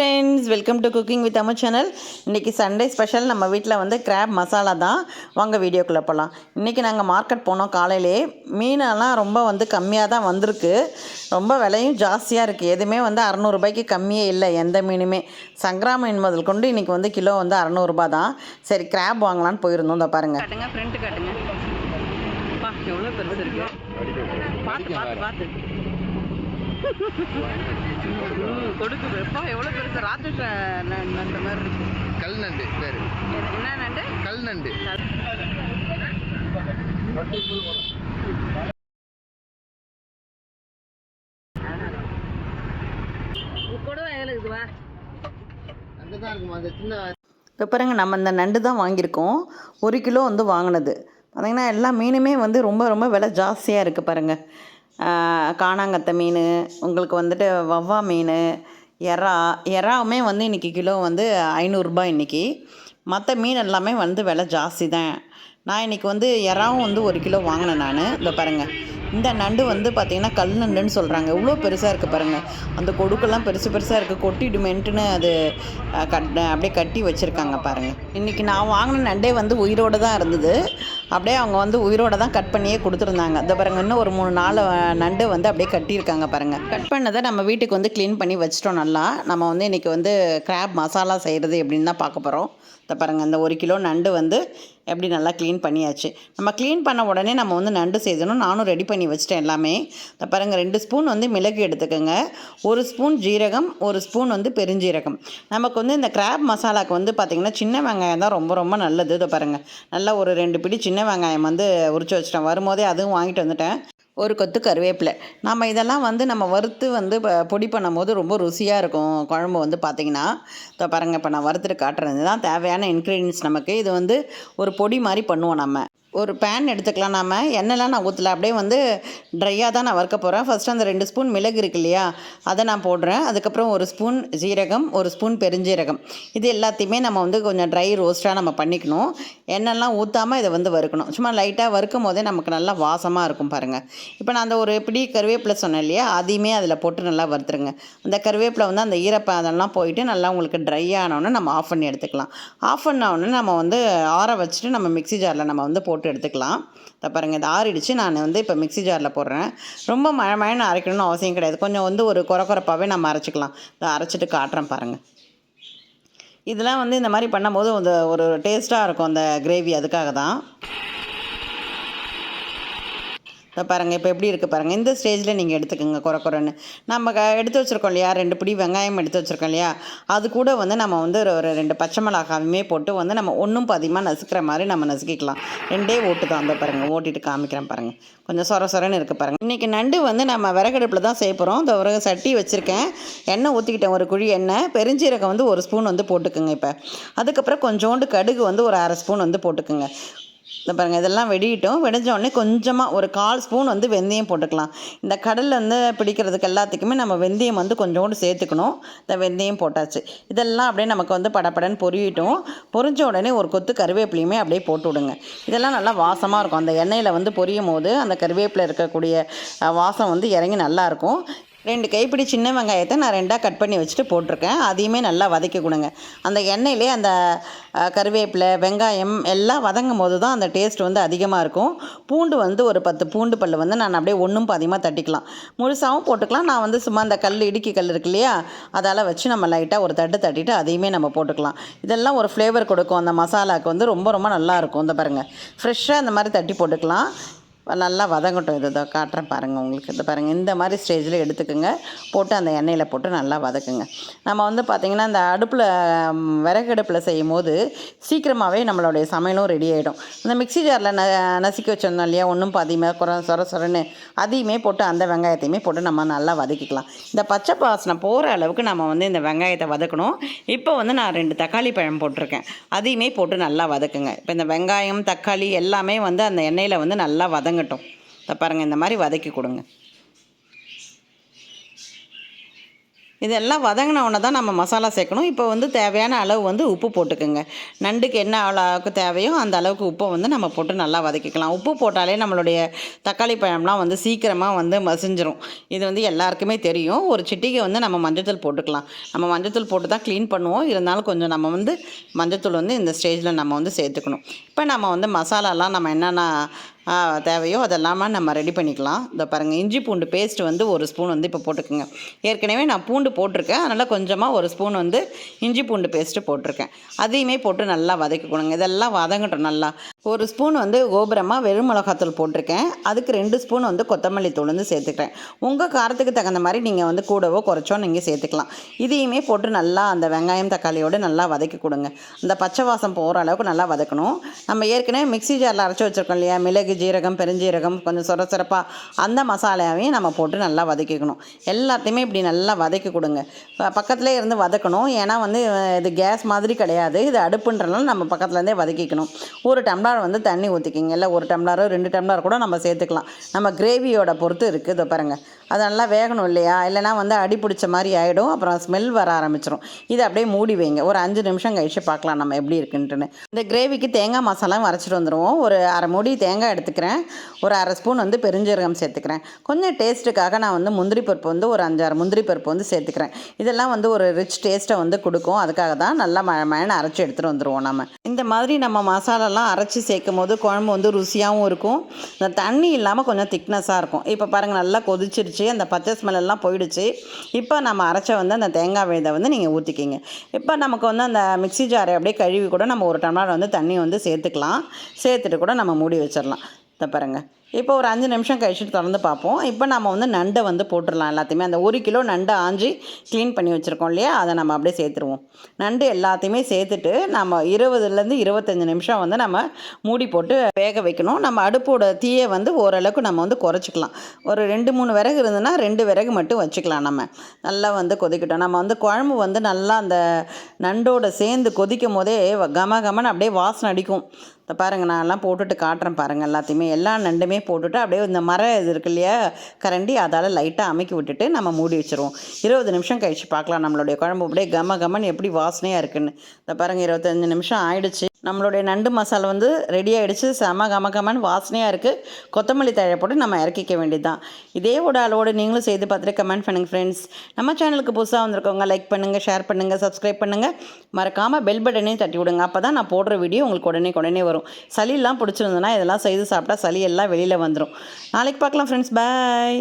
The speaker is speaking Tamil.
Friends welcome to cooking with Amma channel இன்றைக்கி சண்டே ஸ்பெஷல் நம்ம வீட்டில் வந்து கிராப் மசாலா தான். வாங்க வீடியோக்குள்ளே போகலாம் இன்றைக்கி நாங்கள் மார்க்கெட் போனோம் காலையிலே. மீனெல்லாம் ரொம்ப வந்து கம்மியாக தான் வந்திருக்கு. ரொம்ப விலையும் ஜாஸ்தியாக இருக்குது எதுவுமே வந்து அறநூறுபாய்க்கு கம்மியே இல்லை. எந்த மீனுமே. சங்கரா மீன் முதல் கொண்டு இன்றைக்கி வந்து கிலோ வந்து அறநூறுபா தான். சரி கிராப் வாங்கலான்னு போயிருந்தோம். இந்த பாருங்கள் காட்டுங்க ஃப்ரெண்ட் காட்டுங்க. எவ்வளோ பெருசு இருக்கு? பார்த்து பார்த்து பார்த்து கொடுக்கு வெப்பம். எவ்வளோ பெருசு ராத்திரி நண்டு மாதிரி இருக்கு. கல் நண்டு பேரு. என்ன நண்டு? கல் நண்டு கூட இருக்குதுவா அங்கதான் இருக்குமா அந்த சின்ன இப்போ பாருங்க நம்ம இந்த நண்டு தான் வாங்கியிருக்கோம். ஒரு கிலோ வந்து வாங்கினது. பார்த்தீங்கன்னா எல்லா மீனுமே வந்து ரொம்ப ரொம்ப விலை ஜாஸ்தியாக இருக்குது பாருங்கள் காணாங்கத்தை மீன் உங்களுக்கு வந்துட்டு வவ்வா மீன் எறா எறாவுமே வந்து இன்றைக்கி கிலோ வந்து ஐநூறுரூபா இன்றைக்கி மற்ற மீன் எல்லாமே வந்து விலை ஜாஸ்தி தான். நான் இன்றைக்கி வந்து எறாவும் வந்து ஒரு கிலோ வாங்கினேன் நான். இந்த பாருங்கள் இந்த நண்டு வந்து பார்த்திங்கன்னா கல் நண்டுன்னு சொல்கிறாங்க இவ்வளோ பெருசாக இருக்குது பாருங்கள் அந்த கொடுக்கெல்லாம் பெருசு பெருசாக இருக்குது கொட்டிடுமேன்ட்டுன்னு அது கட் அப்படியே கட்டி வச்சுருக்காங்க பாருங்கள் இன்றைக்கி நான் வாங்கின நண்டே வந்து உயிரோடு தான் இருந்தது. அப்படியே அவங்க வந்து உயிரோட தான் கட் பண்ணியே கொடுத்துருந்தாங்க. இந்த பாருங்க இன்னும் ஒரு மூணு நாலு நண்டு வந்து அப்படியே கட்டியிருக்காங்க பாருங்கள் கட் பண்ணதை நம்ம வீட்டுக்கு வந்து க்ளீன் பண்ணி வச்சிட்டோம் நல்லா. நம்ம வந்து இன்றைக்கி வந்து கிராப் மசாலா செய்கிறது எப்படின்னு தான் பார்க்க போகிறோம் இந்த பாருங்கள் இந்த ஒரு கிலோ நண்டு வந்து எப்படி நல்லா க்ளீன் பண்ணியாச்சு. நம்ம க்ளீன் பண்ண உடனே நம்ம வந்து நண்டு செய்தணும். நானும் ரெடி பண்ணி வச்சிட்டேன் எல்லாமே. இந்த பாருங்கள் ரெண்டு ஸ்பூன் வந்து மிளகு எடுத்துக்கோங்க. ஒரு ஸ்பூன் ஜீரகம் ஒரு ஸ்பூன் வந்து பெருஞ்சீரகம். நமக்கு வந்து இந்த கிராப் மசாலாவுக்கு வந்து பார்த்திங்கன்னா சின்ன வெங்காயம் தான் ரொம்ப ரொம்ப நல்லது. இதை பாருங்கள் நல்லா ஒரு ரெண்டு பிடி சின்ன வெங்காயம் வந்து உரிச்சு வச்சிட்டேன். வரும்போதே அதுவும் வாங்கிட்டு வந்துட்டேன். ஒரு கொத்து கருவேப்பிலை. நம்ம இதெல்லாம் வந்து நம்ம வறுத்து வந்து ப- பொடி பண்ணும்போது ரொம்ப ருசியாக இருக்கும். குழம்பு வந்து பார்த்திங்கன்னா இப்போ பாருங்கள் இப்போ நான் வறுத்துட்டு காட்டுறது தான் தேவையான இன்க்ரீடியன்ஸ் நமக்கு. இது வந்து ஒரு பொடி மாதிரி பண்ணுவோம் நம்ம. ஒரு பேன் எடுத்துக்கலாம் நாம். எண்ணெய்லாம் நான் ஊற்றல அப்படியே வந்து ட்ரையாக தான் நான் வறுக்க போகிறேன் ஃபஸ்ட்டு அந்த ரெண்டு ஸ்பூன் மிளகு இருக்கு இல்லையா? அதை நான் போடுறேன். அதுக்கப்புறம் ஒரு ஸ்பூன் ஜீரகம் ஒரு ஸ்பூன் பெருஞ்சீரகம். இது எல்லாத்தையுமே நம்ம வந்து கொஞ்சம் ட்ரை ரோஸ்ட்டாக நம்ம பண்ணிக்கணும். எண்ணெய்லாம் ஊற்றாமல் இதை வந்து வறுக்கணும். சும்மா லைட்டாக வறுக்கும் போதே நமக்கு நல்லா வாசமாக இருக்கும் பாருங்கள் இப்போ நான் அந்த ஒரு பிடி கருவேப்பிலை சொன்னேன் இல்லையா? அதையுமே அதில் போட்டு நல்லா வறுத்துருங்க. அந்த கருவேப்பிலை வந்து அந்த ஈரப்பதெல்லாம் போயிட்டு நல்லா உங்களுக்கு ட்ரை ஆனோடனே நம்ம ஆஃப் பண்ணி எடுத்துக்கலாம். ஆஃப் பண்ண நம்ம வந்து ஆற வச்சுட்டு நம்ம மிக்ஸி ஜாரில் நம்ம வந்து போட்டு எடுத்துக்கலாம். இதை பாருங்கள் இது ஆறிடுச்சு. நான் வந்து இப்போ மிக்ஸி ஜாரில் போடுறேன். ரொம்ப மழை மழைன்னு அரைக்கணும்னு அவசியம் கிடையாது. கொஞ்சம் வந்து ஒரு குறை குறைப்பாகவே நம்ம அரைச்சிக்கலாம். இதை அரைச்சிட்டு காட்டுறேன் பாருங்கள் இதெல்லாம் வந்து இந்த மாதிரி பண்ணும்போது அந்த ஒரு டேஸ்ட்டாக இருக்கும் அந்த கிரேவி அதுக்காக தான் இப்போ பாருங்கள் இப்போ எப்படி இருக்குது பாருங்கள் இந்த ஸ்டேஜில் நீங்கள் எடுத்துக்கோங்க குறை குறைன்னு. நம்ம க எடுத்து வச்சுருக்கோம் இல்லையா? ரெண்டு பிடி வெங்காயம் எடுத்து வச்சுருக்கோம் இல்லையா? அது கூட வந்து நம்ம வந்து ஒரு ஒரு ரெண்டு பச்சை மிளகாவையுமே போட்டு வந்து நம்ம ஒன்றும் பாதியமாக நசுக்கிற மாதிரி நம்ம நசுக்கிக்கலாம். ரெண்டே ஓட்டு தான் அந்த பாருங்கள் ஓட்டிட்டு காமிக்கிறேன் பாருங்கள் கொஞ்சம் சொர சொரன்னு இருக்குது பாருங்கள் இன்றைக்கி நண்டு வந்து நம்ம விறகடுப்பில் தான் செய்ய போகிறோம் இந்த ஒரு சட்டி வச்சுருக்கேன். எண்ணெய் ஊற்றிக்கிட்டேன் ஒரு குழி எண்ணெய். பெருஞ்சீரகம் வந்து ஒரு ஸ்பூன் வந்து போட்டுக்குங்க இப்போ. அதுக்கப்புறம் கொஞ்சோண்டு கடுகு வந்து ஒரு அரை ஸ்பூன் வந்து போட்டுக்குங்க. இந்த பாருங்கள் இதெல்லாம் வெடிட்டோம் வெடிஞ்ச உடனே கொஞ்சமாக ஒரு கால் ஸ்பூன் வந்து வெந்தயம் போட்டுக்கலாம். இந்த கடலில் வந்து பிடிக்கிறதுக்கு எல்லாத்துக்குமே நம்ம வெந்தயம் வந்து கொஞ்சோண்டு சேர்த்துக்கணும். இந்த வெந்தயம் போட்டாச்சு. இதெல்லாம் அப்படியே நமக்கு வந்து படபடன்னு பொரியட்டும். பொரிஞ்ச உடனே ஒரு கொத்து கருவேப்பிலையுமே அப்படியே போட்டு விடுங்க. இதெல்லாம் நல்லா வாசமாக இருக்கும். அந்த எண்ணெயில் வந்து பொரியும் போது அந்த கருவேப்பிலை இருக்கக்கூடிய வாசம் வந்து இறங்கி நல்லாயிருக்கும் ரெண்டு கைப்பிடி சின்ன வெங்காயத்தை நான் ரெண்டாக கட் பண்ணி வச்சுட்டு போட்டிருக்கேன். அதையுமே நல்லா வதக்கி கொடுங்க. அந்த எண்ணெயிலே அந்த கருவேப்பிலை வெங்காயம் எல்லாம் வதங்கும் போது தான் அந்த டேஸ்ட் வந்து அதிகமாக இருக்கும். பூண்டு வந்து ஒரு பத்து பூண்டு பல் வந்து நான் அப்படியே ஒன்றும் பாதியமாக தட்டிக்கலாம். முழுசாகவும் போட்டுக்கலாம். நான் வந்து சும்மா அந்த கல் இடுக்கி கல் இருக்கு இல்லையா? அதால் வச்சு நம்ம லைட்டாக ஒரு தட்டு தட்டிட்டு அதையுமே நம்ம போட்டுக்கலாம். இதெல்லாம் ஒரு ஃப்ளேவர் கொடுக்கும். அந்த மசாலாவுக்கு வந்து ரொம்ப ரொம்ப நல்லாயிருக்கும் இந்த பாருங்கள் ஃப்ரெஷ்ஷாக இந்த மாதிரி தட்டி போட்டுக்கலாம். நல்லா வதங்கட்டும். இது காட்டுறேன் பாருங்கள் உங்களுக்கு. இது பாருங்கள் இந்த மாதிரி ஸ்டேஜில் எடுத்துக்கோங்க. போட்டு அந்த எண்ணெயில் போட்டு நல்லா வதக்குங்க. நம்ம வந்து பார்த்திங்கன்னா இந்த அடுப்பில் விறகு அடுப்பில் செய்யும் போது சீக்கிரமாகவே நம்மளுடைய சமையலும் ரெடி ஆகிடும் இந்த மிக்ஸி ஜாரில் ந நசுக்கி வச்சிருந்தோம் இல்லையா? ஒன்றும் பாதியமாக குறை சொர சொரன்னு அதையுமே போட்டு அந்த வெங்காயத்தையுமே போட்டு நம்ம நல்லா வதக்கிக்கலாம். இந்த பச்சை பாசனை போகிற அளவுக்கு நம்ம வந்து இந்த வெங்காயத்தை வதக்கணும். இப்போ வந்து நான் ரெண்டு தக்காளி பழம் போட்டிருக்கேன். அதையுமே போட்டு நல்லா வதக்குங்க. இப்போ இந்த வெங்காயம் தக்காளி எல்லாமே வந்து அந்த எண்ணெயில் வந்து நல்லா வதங்கட்டும். இதை பாருங்கள் இந்த மாதிரி வதக்கி கொடுங்க. இதெல்லாம் வதங்கின உடனே தான் நம்ம மசாலா சேர்க்கணும். இப்போ வந்து தேவையான அளவு வந்து உப்பு போட்டுக்கோங்க. நண்டுக்கு என்ன அளவுக்கு தேவையோ அந்த அளவுக்கு உப்பை வந்து நம்ம போட்டு நல்லா வதக்கிக்கலாம். உப்பு போட்டாலே நம்மளுடைய தக்காளி பழம்லாம் வந்து சீக்கிரமாக வந்து மசிஞ்சிரும். இது வந்து எல்லாருக்குமே தெரியும். ஒரு சிட்டிகை வந்து நம்ம மஞ்சத்தூள் போட்டுக்கலாம். நம்ம மஞ்சத்தூள் போட்டு தான் க்ளீன் பண்ணுவோம். இருந்தாலும் கொஞ்சம் நம்ம வந்து மஞ்சத்தூள் வந்து இந்த ஸ்டேஜில் நம்ம வந்து சேர்த்துக்கணும். இப்போ நம்ம வந்து மசாலாலாம் நம்ம என்னென்ன தேவையோ அதெல்லாமே நம்ம ரெடி பண்ணிக்கலாம். இந்த பாருங்கள் இஞ்சி பூண்டு பேஸ்ட் வந்து ஒரு ஸ்பூன் வந்து இப்போ போட்டுக்கோங்க. ஏற்கனவே நான் பூண்டு போட்டிருக்கேன். அதனால் கொஞ்சமாக ஒரு ஸ்பூன் வந்து இஞ்சி பூண்டு பேஸ்ட்டு போட்டிருக்கேன். அதையுமே போட்டு நல்லா வதக்கி கொடுங்க இதெல்லாம் வதங்கட்டும் நல்லா. ஒரு ஸ்பூன் வந்து கோபுரமாக வெறும் மிளகாத்தூள் போட்டிருக்கேன். அதுக்கு ரெண்டு ஸ்பூன் வந்து கொத்தமல்லி தூள் வந்து சேர்த்துக்கிறேன். உங்கள் காரத்துக்கு தகுந்த மாதிரி நீங்கள் வந்து கூடவோ குறைச்சோ நீங்கள் சேர்த்துக்கலாம். இதையுமே போட்டு நல்லா அந்த வெங்காயம் தக்காளியோடு நல்லா வதக்கி கொடுங்க. அந்த பச்சை வாசம் போகிற அளவுக்கு நல்லா வதக்கணும். நம்ம ஏற்கனவே மிக்ஸி ஜாரில் அரைச்சி வச்சுருக்கோம் இல்லையா? மிளகு ஜீரகம் பெருஞ்சீரகம் கொஞ்சம் சொர சிறப்பாக அந்த மசாலாவையும் நம்ம போட்டு நல்லா வதக்கிக்கணும். எல்லாத்தையுமே இப்படி நல்லா வதக்கி கொடுங்க. பக்கத்துலேயே இருந்து வதக்கணும். ஏன்னா வந்து இது கேஸ் மாதிரி கிடையாது. இது அடுப்புன்றனால நம்ம பக்கத்துலேருந்தே வதக்கிக்கணும். ஒரு டம்ளர் வந்து தண்ணி ஊற்றிக்கிங்க இல்லை ஒரு டம்ளரோ ரெண்டு டம்ளர் கூட நம்ம சேர்த்துக்கலாம். நம்ம கிரேவியோட பொறுத்து இருக்குது இதை பாருங்கள் அது நல்லா வேகணும் இல்லையா? இல்லைனா வந்து அடி பிடிச்ச மாதிரி ஆகிடும் அப்புறம் ஸ்மெல் வர ஆரம்பிச்சிடும் இதை அப்படியே மூடி வைங்க. ஒரு அஞ்சு நிமிஷம் கழிச்சு பார்க்கலாம் நம்ம எப்படி இருக்குன்ட்டுன்னு. இந்த கிரேவிக்கு தேங்காய் மசாலாவும் அரைச்சிட்டு வந்துடுவோம் ஒரு அரை மூடி தேங்காய் எடுத்துக்கிறேன். ஒரு அரை ஸ்பூன் வந்து பெருஞ்சீரகம் சேர்த்துக்கிறேன். கொஞ்சம் டேஸ்ட்டுக்காக நான் வந்து முந்திரி பருப்பு வந்து ஒரு அஞ்சாறு முந்திரி பருப்பு வந்து சேர்த்துக்கிறேன். இதெல்லாம் வந்து ஒரு ரிச் டேஸ்ட்டை வந்து கொடுக்கும். அதுக்காக தான் நல்லா மழை மழைன்னு அரைச்சி எடுத்துகிட்டு வந்துடுவோம் நம்ம இந்த மாதிரி நம்ம மசாலாலாம் அரைச்சி சேர்க்கும் போது குழம்பு வந்து ருசியாகவும் இருக்கும். இந்த தண்ணி இல்லாமல் கொஞ்சம் திக்னஸாக இருக்கும். இப்போ பாருங்கள் நல்லா கொதிச்சிருச்சு. அந்த பச்சை ஸ்மெல் எல்லாம் போயிடுச்சு. இப்போ நம்ம அரைச்ச வந்து அந்த தேங்காய் வெதை வந்து நீங்கள் ஊற்றிக்கிங்க இப்போ நமக்கு வந்து அந்த மிக்ஸி ஜாரை அப்படியே கழுவி கூட நம்ம ஒரு டம்ளர் வந்து தண்ணி வந்து சேர்த்துக்கலாம். சேர்த்துட்டு கூட நம்ம மூடி வச்சிடலாம். இந்த பாருங்கள் இப்போ ஒரு அஞ்சு நிமிஷம் கழிச்சுட்டு திறந்து பார்ப்போம். இப்போ நம்ம வந்து நண்டை வந்து போட்டுடலாம் எல்லாத்தையுமே. அந்த ஒரு கிலோ நண்டை ஆஞ்சி க்ளீன் பண்ணி வச்சுருக்கோம் இல்லையா? அதை நம்ம அப்படியே சேர்த்துருவோம். நண்டு எல்லாத்தையுமே சேர்த்துட்டு நம்ம இருபதுலேருந்து இருபத்தஞ்சி நிமிஷம் வந்து நம்ம மூடி போட்டு வேக வைக்கணும். நம்ம அடுப்போட தீயை வந்து ஓரளவுக்கு நம்ம வந்து குறைச்சிக்கலாம். ஒரு ரெண்டு மூணு விறகு இருந்ததுன்னா ரெண்டு விறகு மட்டும் வச்சுக்கலாம் நம்ம. நல்லா வந்து கொதிக்கட்டும். நம்ம வந்து குழம்பு வந்து நல்லா அந்த நண்டோட சேர்ந்து கொதிக்கும் போதே கம கமன்னு அப்படியே வாசனை அடிக்கும். பாருங்கள் நான் எல்லாம் போட்டுட்டு காட்டுறேன் பாருங்கள் எல்லாத்தையுமே. எல்லா நண்டுமே போட்டுட்டு அப்படியே இந்த மர இது இருக்கு இல்லையா கரண்டி அதால் லைட்டாக அமைக்கி விட்டுட்டு நம்ம மூடி வச்சுருவோம். இருபது நிமிஷம் கழிச்சு பார்க்கலாம் நம்மளுடைய குழம்பு அப்படியே கம கமன்னு எப்படி வாசனையாக இருக்குன்னு. இந்த பாருங்கள் இருபத்தஞ்சி நிமிஷம் ஆயிடுச்சு. நம்மளுடைய நண்டு மசாலா வந்து ரெடி ஆகிடுச்சு செம கம கமன்னு வாசனையாக இருக்குது கொத்தமல்லி தழை போட்டு நம்ம இறக்கிக்க வேண்டியது தான் இதே ஒரு அளவோடு நீங்களும் செய்து பார்த்துட்டு கமெண்ட் பண்ணுங்கள் ஃப்ரெண்ட்ஸ் நம்ம சேனலுக்கு புதுசாக வந்திருக்கவங்க லைக் பண்ணுங்கள் ஷேர் பண்ணுங்கள் சப்ஸ்கிரைப் பண்ணுங்கள் மறக்காமல் பெல் பட்டனையும் தட்டி விடுங்க. அப்போ தான் நான் போடுற வீடியோ உங்களுக்கு உடனே உடனே வரும். சளியெல்லாம் பிடிச்சிருந்ததுன்னா இதெல்லாம் செய்து சாப்பிட்டா சளி எல்லாம் வெளியில் வந்துடும் நாளைக்கு பார்க்கலாம் ஃப்ரெண்ட்ஸ் பாய்